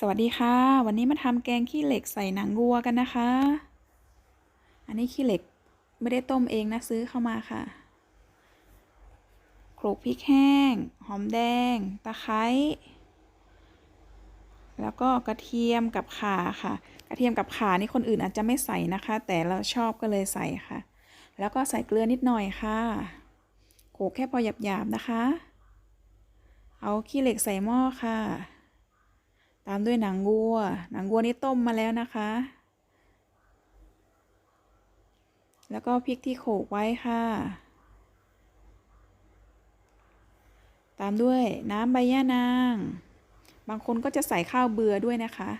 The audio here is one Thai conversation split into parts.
สวัสดีค่ะ วันนี้มาทำแกงขี้เหล็กใส่หนังวัวกันนะคะ อันนี้ขี้เหล็กไม่ได้ต้มเองนะซื้อเข้ามาค่ะโขลกพริกแห้ง หอมแดง ตะไคร้แล้วก็กระเทียมกับข่าค่ะ กระเทียมกับข่านี่คนอื่นอาจจะไม่ใส่นะคะ แต่เราชอบก็เลยใส่ค่ะ แล้วก็ใส่เกลือนิดหน่อยค่ะโขลกแค่พอหยาบๆนะคะ เอาขี้เหล็กใส่หม้อค่ะ ตามด้วยหนังวัว หนังวัวนี่ต้มมาแล้วนะคะ แล้วก็พริกที่โขลกไว้ค่ะ ตามด้วยน้ำใบย่านาง บางคนก็จะใส่ข้าวเบื่อด้วยนะคะ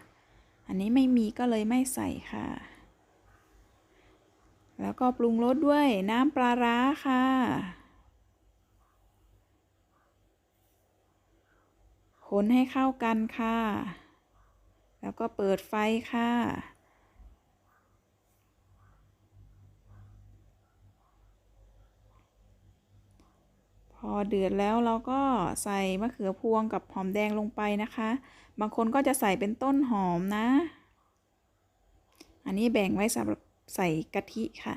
อันนี้ไม่มีก็เลยไม่ใส่ค่ะ แล้วก็ปรุงรสด้วยน้ำปลาร้าค่ะ คนให้เข้ากันค่ะ แล้วก็เปิดไฟค่ะ พอเดือดแล้วเราก็ใส่มะเขือพวงกับหอมแดงลงไปนะคะ บางคนก็จะใส่เป็นต้นหอมนะ อันนี้แบ่งไว้สำหรับใส่กะทิค่ะ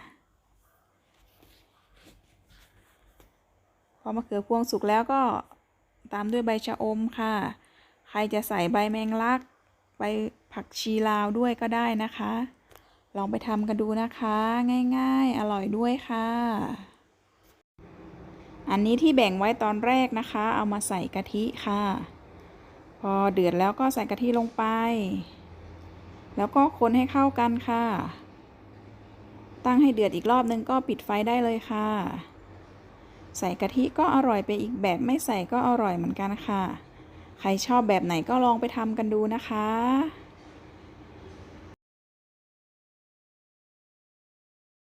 พอมะเขือพวงสุกแล้วก็ ตามด้วยใบชะอมค่ะ ใครจะใส่ใบแมงลัก ใบผักชีลาวด้วยก็ได้นะคะ ลองไปทำกันดูนะคะ ง่ายๆ อร่อยด้วยค่ะ อันนี้ที่แบ่งไว้ตอนแรกนะคะ เอามาใส่กะทิค่ะ พอเดือดแล้วก็ใส่กะทิลงไป แล้วก็คนให้เข้ากันค่ะ ตั้งให้เดือดอีกรอบนึงก็ปิดไฟได้เลยค่ะ ใส่กะทิก็อร่อยไปอีกแบบไม่ใส่ก็อร่อยเหมือนกันค่ะ ใครชอบแบบไหนก็ลองไปทำกันดูนะคะ